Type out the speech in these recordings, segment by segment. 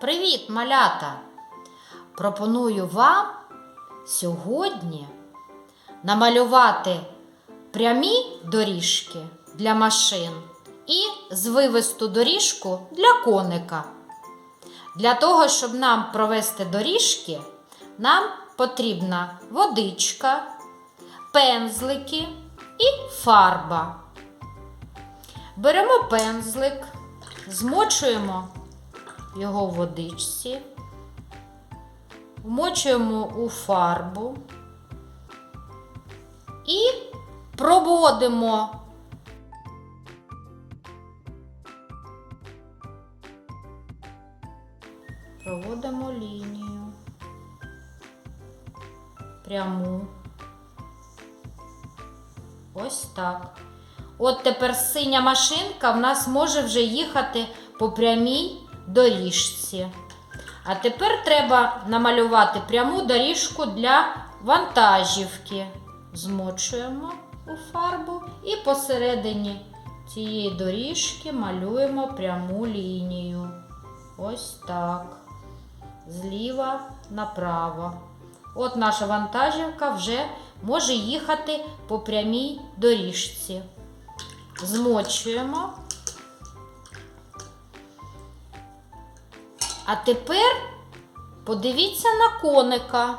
Привіт, малята! Пропоную вам сьогодні намалювати прямі доріжки для машин і звивисту доріжку для коника. Для того, щоб нам провести доріжки, нам потрібна водичка, пензлики і фарба. Беремо пензлик, змочуємо його в водичці, вмочуємо у фарбу і проводимо проводимо лінію пряму. Ось так. От тепер синя машинка в нас може вже їхати по прямій доріжці. А тепер треба намалювати пряму доріжку для вантажівки. Змочуємо у фарбу і посередині цієї доріжки малюємо пряму лінію. Ось так. Зліва направо. От наша вантажівка вже може їхати по прямій доріжці. Змочуємо. А тепер подивіться на коника.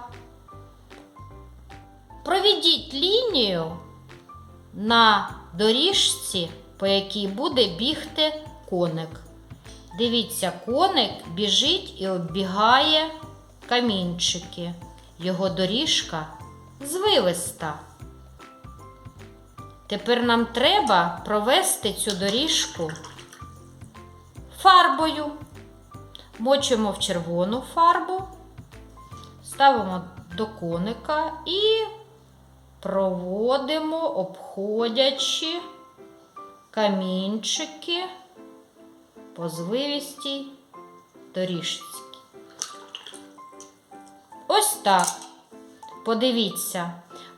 Проведіть лінію на доріжці, по якій буде бігти коник. Дивіться, коник біжить і оббігає камінчики. Його доріжка звивиста. Тепер нам треба провести цю доріжку фарбою. Мочимо в червону фарбу, ставимо до коника і проводимо, обходячи камінчики по звивістій доріжці. Ось так. Подивіться,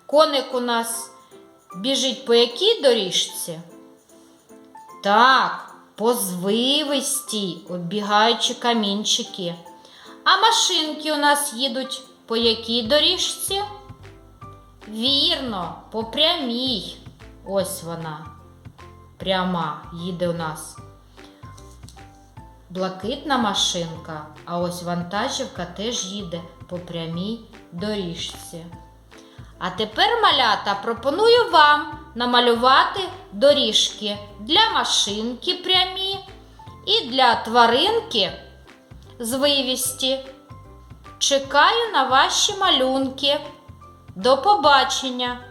коник у нас біжить по якій доріжці? Так, по звивистій, оббігаючи камінчики. А машинки у нас їдуть по якій доріжці? Вірно, по прямій. Ось вона. Пряма їде у нас. Блакитна машинка, а ось вантажівка теж їде по прямій доріжці. А тепер, малята, пропоную вам намалювати доріжки для машинки прямі і для тваринки звивісті. Чекаю на ваші малюнки. До побачення!